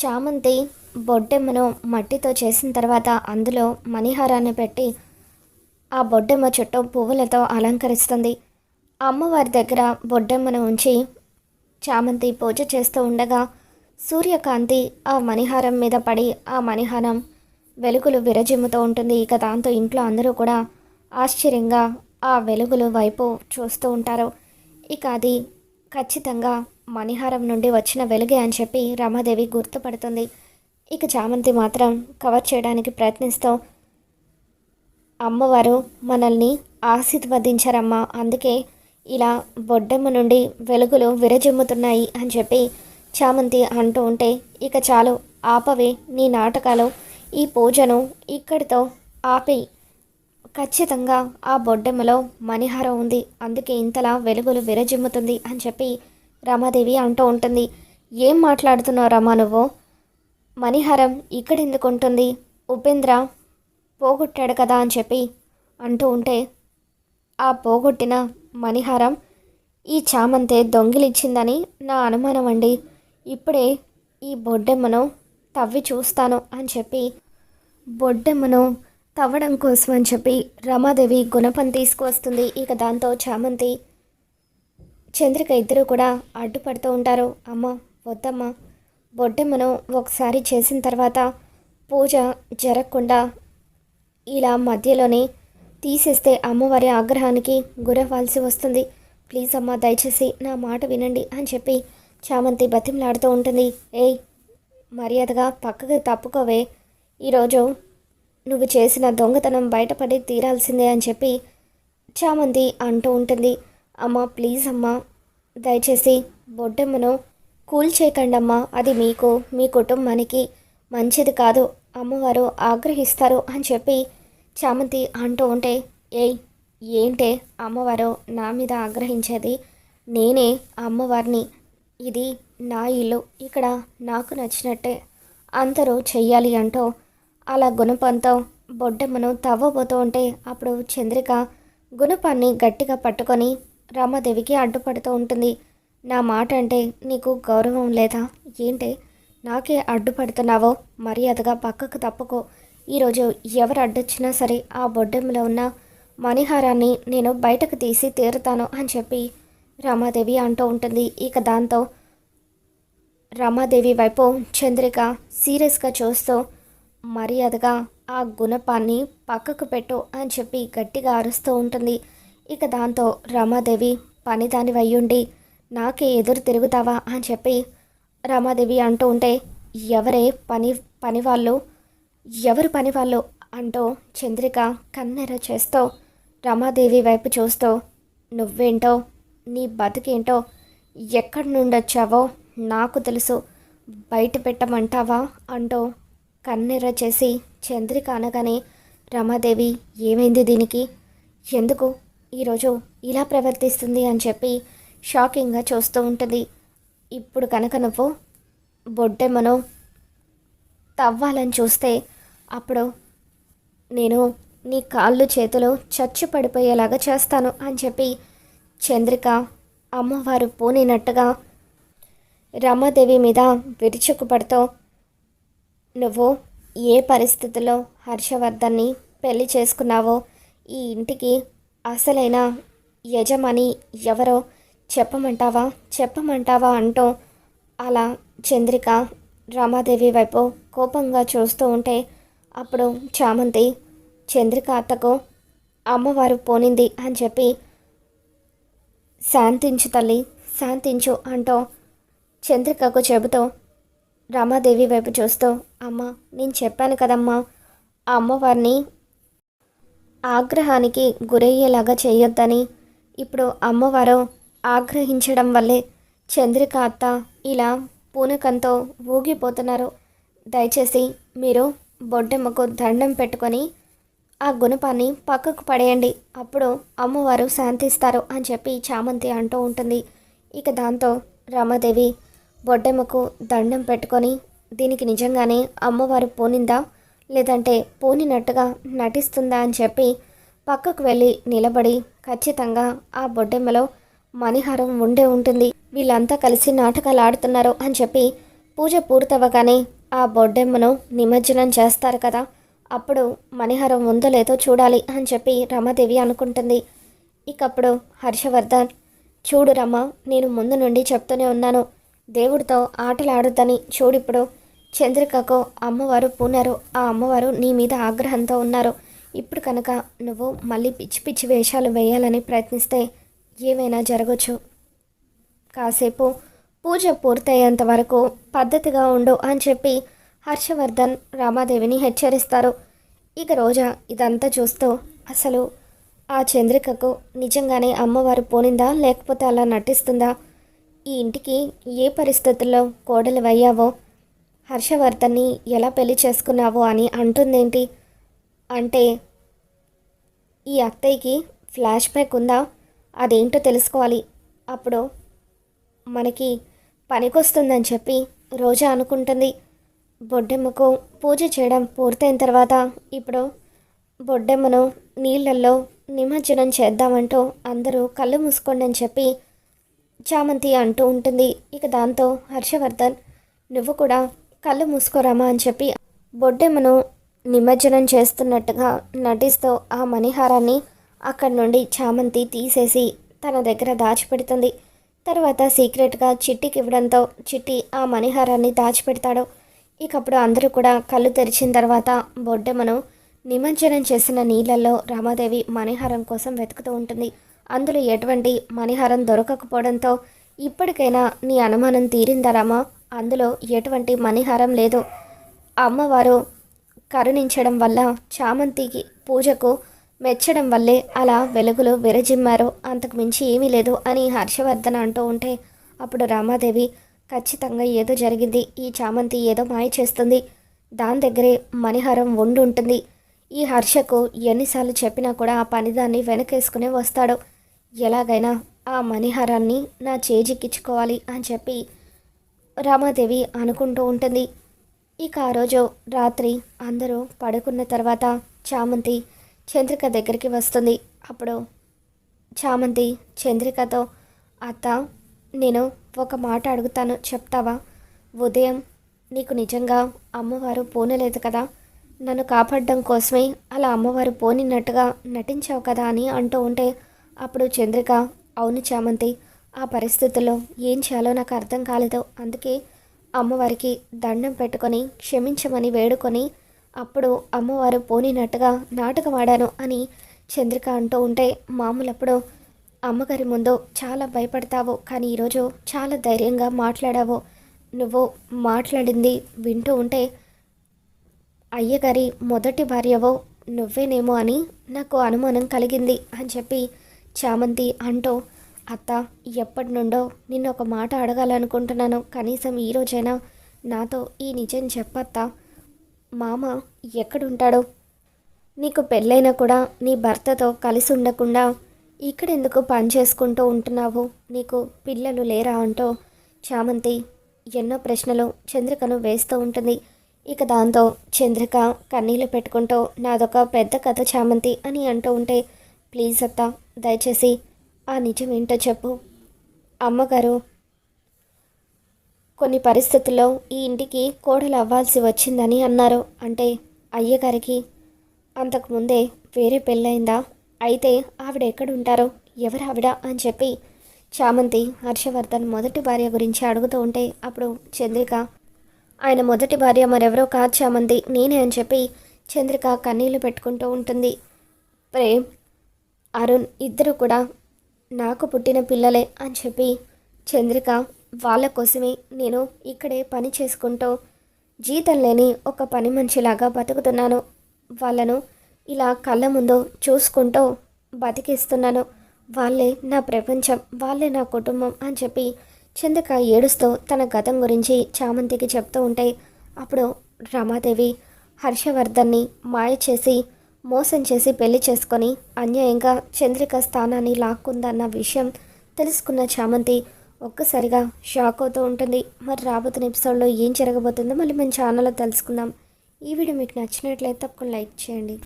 చామంతి బొడ్డెమ్మను మట్టితో చేసిన తర్వాత అందులో మణిహారాన్ని పెట్టి ఆ బొడ్డెమ్మ చుట్టూ పువ్వులతో అలంకరిస్తుంది. అమ్మవారి దగ్గర బొడ్డెమ్మను ఉంచి చామంతి పూజ చేస్తూ ఉండగా సూర్యకాంతి ఆ మణిహారం మీద పడి ఆ మణిహారం వెలుగులు విరజిమ్ముతూ ఉంటుంది. ఇక దాంతో ఇంట్లో అందరూ కూడా ఆశ్చర్యంగా ఆ వెలుగులు వైపు చూస్తూ ఉంటారు. ఇక అది ఖచ్చితంగా మణిహారం నుండి వచ్చిన వెలుగే అని చెప్పి రమాదేవి గుర్తుపడుతుంది. ఇక చామంతి మాత్రం కవర్ చేయడానికి ప్రయత్నిస్తూ అమ్మవారు మనల్ని ఆశీర్వదించారమ్మా అందుకే ఇలా బొడ్డెమ్మ నుండి వెలుగులు విరజిమ్ముతున్నాయి అని చెప్పి చామంతి అంటూ ఉంటే ఇక చాలు ఆపవే నీ నాటకాలు ఈ పూజను ఇక్కడితో ఆపి. ఖచ్చితంగా ఆ బొడ్డెమ్మలో మణిహారం ఉంది అందుకే ఇంతలా వెలుగులు విరజిమ్ముతుంది అని చెప్పి రమాదేవి అంటూ ఉంటుంది. ఏం మాట్లాడుతున్నావు రమా నువ్వు? మణిహారం ఇక్కడెందుకు ఉంటుంది? ఉపేంద్ర పోగొట్టాడు కదా అని చెప్పి అంటూ ఉంటే ఆ పోగొట్టిన మణిహారం ఈ చామంతే దొంగిలిచ్చిందని నా అనుమానం అండి. ఇప్పుడే ఈ బొడ్డెమ్మను తవ్వి చూస్తాను అని చెప్పి బొడ్డెమ్మను తవ్వడం కోసం అని చెప్పి రమాదేవి గుణపం తీసుకువస్తుంది. ఇక దాంతో చామంతి చంద్రిక ఇద్దరు కూడా అడ్డుపడుతూ ఉంటారు. అమ్మ వద్దమ్మ. బొడ్డెమ్మను ఒకసారి చేసిన తర్వాత పూజ జరగకుండా ఇలా మధ్యలోనే తీసేస్తే అమ్మవారి ఆగ్రహానికి గురవ్వాల్సి వస్తుంది. ప్లీజ్ అమ్మ దయచేసి నా మాట వినండి అని చెప్పి చామంతి బతిమలాడుతూ ఉంటుంది. ఏయ్ మర్యాదగా పక్కకు తప్పుకోవే. ఈరోజు నువ్వు చేసిన దొంగతనం బయటపడి తీరాల్సిందే అని చెప్పి చామంతి అంటూ ఉంటుంది. అమ్మ ప్లీజ్ అమ్మా. దయచేసి బొడ్డమ్మను కూల్ చేయకండి అమ్మా. అది మీకు మీ కుటుంబానికి మంచిది కాదు. అమ్మవారు ఆగ్రహిస్తారు అని చెప్పి చామంతి అంటూ ఉంటే ఏయ్ ఏంటే అమ్మవారు నా మీద ఆగ్రహించేది? నేనే అమ్మవారిని. ఇది నా ఇల్లు. ఇక్కడ నాకు నచ్చినట్టే అందరూ చెయ్యాలి అంటూ అలా గుణపంతో బొడ్డమ్మను తవ్వబోతూ ఉంటే అప్పుడు చంద్రిక గుణపాన్ని గట్టిగా పట్టుకొని రామాదేవికి అడ్డుపడుతూ ఉంటుంది. నా మాట అంటే నీకు గౌరవం లేదా? ఏంటి? నాకే అడ్డుపడుతున్నావో మర్యాదగా పక్కకు తప్పుకో. ఈరోజు ఎవరు అడ్డొచ్చినా సరే ఆ బొడ్డెంలో ఉన్న మణిహారాన్ని నేను బయటకు తీసి తీరుతాను అని చెప్పి రమాదేవి అంటూ ఉంటుంది. ఇక దాంతో రమాదేవి వైపు చంద్రిక సీరియస్గా చూస్తూ మర్యాదగా ఆ గుణపాన్ని పక్కకు పెట్టు అని చెప్పి గట్టిగా అరుస్తూ ఉంటుంది. ఇక దాంతో రమాదేవి పనిదాని వయ్యుండి నాకే ఎదురు తిరుగుతావా? అని చెప్పి రమాదేవి అంటూ ఉంటే ఎవరే పని పని వాళ్ళు ఎవరు పని వాళ్ళు అంటూ చంద్రిక కన్నెర చేస్తూ రమాదేవి వైపు చూస్తూ నువ్వేంటో నీ బతికేంటో ఎక్కడి నుండి వచ్చావో నాకు తెలుసు. బయట పెట్టమంటావా? అంటూ కన్నెర చేసి చంద్రిక అనగానే రమాదేవి ఏమైంది దీనికి? ఎందుకు ఈరోజు ఇలా ప్రవర్తిస్తుంది అని చెప్పి షాకింగ్గా చూస్తూ ఉంటుంది. ఇప్పుడు కనుక నువ్వు బొడ్డెమ్మను తవ్వాలని చూస్తే అప్పుడు నేను నీ కాళ్ళు చేతులు చచ్చి పడిపోయేలాగా చేస్తాను అని చెప్పి చంద్రిక అమ్మవారు పూనినట్టుగా రమాదేవి మీద విరుచుకుపడుతూ నువ్వు ఏ పరిస్థితిలో హర్షవర్ధన్ని పెళ్ళి చేసుకున్నావో ఈ ఇంటికి అసలైన యజమాని ఎవరో చెప్పమంటావా? చెప్పమంటావా అంటూ అలా చంద్రిక రామాదేవి వైపు కోపంగా చూస్తూ ఉంటే అప్పుడు చామంతి చంద్రిక అత్తకు అమ్మవారు పోనింది అని చెప్పి శాంతించు తల్లి శాంతించు అంటూ చంద్రికకు చెబుతూ రామాదేవి వైపు చూస్తూ అమ్మ నేను చెప్పాను కదమ్మా ఆ అమ్మవారిని ఆగ్రహానికి గురయ్యేలాగా చేయొద్దని. ఇప్పుడు అమ్మవారు ఆగ్రహించడం వల్లే చంద్రిక అత్త ఇలా పూనకంతో ఊగిపోతున్నారు. దయచేసి మీరు బొడ్డెమ్మకు దండం పెట్టుకొని ఆ గుణపాన్ని పక్కకు పడేయండి. అప్పుడు అమ్మవారు శాంతిస్తారు అని చెప్పి చామంతి అంటూ ఉంటుంది. ఇక దాంతో రమాదేవి బొడ్డెమ్మకు దండం పెట్టుకొని దీనికి నిజంగానే అమ్మవారు పోనిందా? లేదంటే పోనినట్టుగా నటిస్తుందా అని చెప్పి పక్కకు వెళ్ళి నిలబడి ఖచ్చితంగా ఆ బొడ్డెమ్మలో మణిహారం ఉండే ఉంటుంది. వీళ్ళంతా కలిసి నాటకాలు ఆడుతున్నారు అని చెప్పి పూజ పూర్తవ్వగానే ఆ బొడ్డెమ్మను నిమజ్జనం చేస్తారు కదా. అప్పుడు మణిహారం ఉందో లేదో చూడాలి అని చెప్పి రమాదేవి అనుకుంటుంది. ఇకప్పుడు హర్షవర్ధన్ చూడు రమ్మ నేను ముందు నుండి చెప్తూనే ఉన్నాను. దేవుడితో ఆటలాడొద్దని చూడిప్పుడు చంద్రికకు అమ్మవారు పూనారు. ఆ అమ్మవారు నీ మీద ఆగ్రహంతో ఉన్నారు. ఇప్పుడు కనుక నువ్వు మళ్ళీ పిచ్చి పిచ్చి వేషాలు వేయాలని ప్రయత్నిస్తే ఏమైనా జరగచ్చు. కాసేపు పూజ పూర్తయ్యేంత వరకు పద్ధతిగా ఉండు అని చెప్పి హర్షవర్ధన్ రామాదేవిని హెచ్చరిస్తారు. ఇక రోజా ఇదంతా చూస్తూ అసలు ఆ చంద్రికకు నిజంగానే అమ్మవారు పోనిందా? లేకపోతే అలా నటిస్తుందా? ఈ ఇంటికి ఏ పరిస్థితుల్లో కోడలు అయ్యావో హర్షవర్ధన్ని ఎలా పెళ్ళి చేసుకున్నావు అని అంటుందేంటి? అంటే ఈ అత్తయ్యకి ఫ్లాష్ బ్యాక్ ఉందా? అదేంటో తెలుసుకోవాలి. అప్పుడు మనకి పనికొస్తుందని చెప్పి రోజా అనుకుంటుంది. బొడ్డెమ్మకు పూజ చేయడం పూర్తయిన తర్వాత ఇప్పుడు బొడ్డెమ్మను నీళ్ళల్లో నిమజ్జనం చేద్దామంటూ అందరూ కళ్ళు మూసుకోండి అని చెప్పి చామంతి అంటూ ఉంటుంది. ఇక దాంతో హర్షవర్ధన్ నువ్వు కూడా కళ్ళు మూసుకోరామా అని చెప్పి బొడ్డెమ్మను నిమజ్జనం చేస్తున్నట్టుగా నటిస్తూ ఆ మణిహారాన్ని అక్కడి నుండి చామంతి తీసేసి తన దగ్గర దాచిపెడుతుంది. తర్వాత సీక్రెట్గా చిట్టికి ఇవ్వడంతో చిట్టి ఆ మణిహారాన్ని దాచిపెడతాడు. ఇకప్పుడు అందరూ కూడా కళ్ళు తెరిచిన తర్వాత బొడ్డెమ్మను నిమజ్జనం చేసిన నీళ్ళల్లో రామాదేవి మణిహారం కోసం వెతుకుతూ ఉంటుంది. అందులో ఎటువంటి మణిహారం దొరకకపోవడంతో ఇప్పటికైనా నీ అనుమానం తీరిందా రామా? అందులో ఎటువంటి మణిహారం లేదు. అమ్మవారు కరుణించడం వల్ల చామంతికి పూజకు మెచ్చడం వల్లే అలా వెలుగులు విరజిమ్మారు. అంతకు మించి ఏమీ లేదు అని హర్షవర్ధన్ అంటూ ఉంటే అప్పుడు రామాదేవి ఖచ్చితంగా ఏదో జరిగింది. ఈ చామంతి ఏదో మాయ చేస్తుంది. దాని దగ్గరే మణిహారం వండి ఉంటుంది. ఈ హర్షకు ఎన్నిసార్లు చెప్పినా కూడా ఆ పనిదాన్ని వెనకేసుకునే వస్తాడు. ఎలాగైనా ఆ మణిహారాన్ని నా చేజిక్కించుకోవాలి అని చెప్పి రామాదేవి అనుకుంటూ ఉంటుంది. ఇక ఆ రోజు రాత్రి అందరూ పడుకున్న తర్వాత చామంతి చంద్రిక దగ్గరికి వస్తుంది. అప్పుడు చామంతి చంద్రికతో అత్త నేను ఒక మాట అడుగుతాను. చెప్తావా? ఉదయం నీకు నిజంగా అమ్మవారు పోనలేదు కదా? నన్ను కాపాడడం కోసమే అలా అమ్మవారు పోనినట్టుగా నటించావు కదా అని అంటూ ఉంటే అప్పుడు చంద్రిక అవును చామంతి ఆ పరిస్థితుల్లో ఏం చేయాలో నాకు అర్థం కాలేదు. అందుకే అమ్మవారికి దండం పెట్టుకొని క్షమించమని వేడుకొని అప్పుడు అమ్మవారు పోనినట్టుగా నాటకం ఆడాను అని చంద్రిక అంటూ ఉంటే మామూలప్పుడు అమ్మగారి ముందు చాలా భయపడతావు కానీ ఈరోజు చాలా ధైర్యంగా మాట్లాడావు. నువ్వు మాట్లాడింది వింటూ ఉంటే అయ్యగారి మొదటి భార్యవో నువ్వేనేమో అని నాకు అనుమానం కలిగింది అని చెప్పి చామంతి అంటూ అత్త ఎప్పటి నుండో నిన్ను ఒక మాట అడగాలనుకుంటున్నాను. కనీసం ఈరోజైనా నాతో ఈ నిజం చెప్పత్తా. మామ ఎక్కడుంటాడో? నీకు పెళ్ళైనా కూడా నీ భర్తతో కలిసి ఉండకుండా ఇక్కడెందుకు పని చేసుకుంటూ ఉంటున్నావు? నీకు పిల్లలు లేరా అంటూ చామంతి ఎన్నో ప్రశ్నలు చంద్రికను వేస్తూ ఉంటుంది. ఇక దాంతో చంద్రిక కన్నీళ్ళు పెట్టుకుంటూ నాదొక పెద్ద కథ చామంతి అని అంటూ ఉంటే ప్లీజ్ అత్త దయచేసి ఆ నిజం ఏంటో చెప్పు. అమ్మగారు కొన్ని పరిస్థితుల్లో ఈ ఇంటికి కోడలు అవ్వాల్సి వచ్చిందని అన్నారు. అంటే అయ్యగారికి అంతకుముందే వేరే పెళ్ళైందా అయితే ఆవిడ ఎక్కడుంటారో ఎవరు ఆవిడ అని చెప్పి చామంతి హర్షవర్ధన్ మొదటి భార్య గురించి అడుగుతూ ఉంటే అప్పుడు చంద్రిక ఆయన మొదటి భార్య మరెవరో కాదు చామంతి నేనే అని చెప్పి చంద్రిక కన్నీళ్ళు పెట్టుకుంటూ ఉంటుంది. ప్రేమ్ అరుణ్ ఇద్దరు కూడా నాకు పుట్టిన పిల్లలే అని చెప్పి చంద్రిక వాళ్ళ కోసమే నేను ఇక్కడే పని చేసుకుంటూ జీతం లేని ఒక పని మనిషిలాగా బతుకుతున్నాను. వాళ్ళను ఇలా కళ్ళ ముందు చూసుకుంటూ బతికిస్తున్నాను. వాళ్ళే నా ప్రపంచం వాళ్ళే నా కుటుంబం అని చెప్పి చంద్రిక ఏడుస్తూ తన గతం గురించి చామంతికి చెప్తూ ఉంటే అప్పుడు రమాదేవి హర్షవర్ధన్ని మాయ చేసి మోసం చేసి పెళ్ళి చేసుకొని అన్యాయంగా చంద్రిక స్థానాన్ని లాక్కుందన్న విషయం తెలుసుకున్న చామంతి ఒక్కసారిగా షాక్ అవుతూ ఉంటుంది. మరి రాబోతున్న ఎపిసోడ్లో ఏం జరగబోతుందో మళ్ళీ మన ఛానల్లో తెలుసుకుందాం. ఈ వీడియో మీకు నచ్చినట్లయితే తప్పకుండా లైక్ చేయండి.